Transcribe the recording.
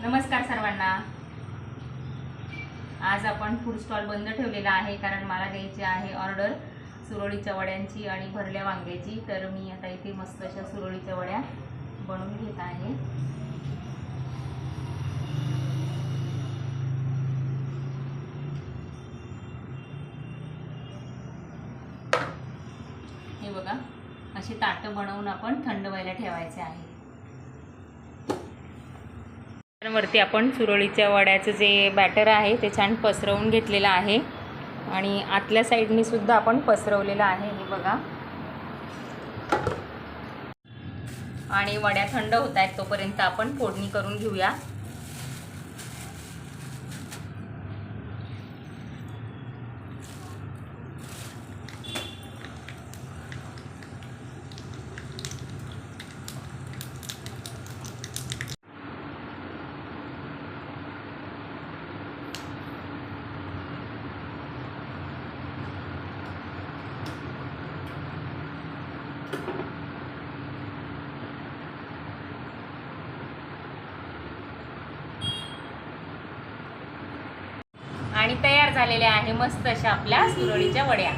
नमस्कार सर्वांना. आज आपण फूड स्टॉल बंद ठेवलेला आहे कारण मला द्यायची आहे ऑर्डर सुरळीच्या वड्यांची आणि भरल्या वांग्याची. तर मी आता इथे मस्त अशा सुरळीच्या वड्या बनवून घेत आहे. हे बघा अशी ताटं बनवून आपण थंड व्हायला ठेवायचे आहे. वरती आपण सुरळीच्या वड्याचं जे बॅटर आहे ते छान पसरवून घेतलेलं आहे. आणि आतल्या साईडने सुद्धा आपण पसरवलेलं आहे हे बघा. आणि वड्या थंड होत आहेत तोपर्यंत आपण फोडणी करून घेऊया. आणि तयार झालेल्या आहे मस्त अशा आपल्या सुरळीच्या वड्या.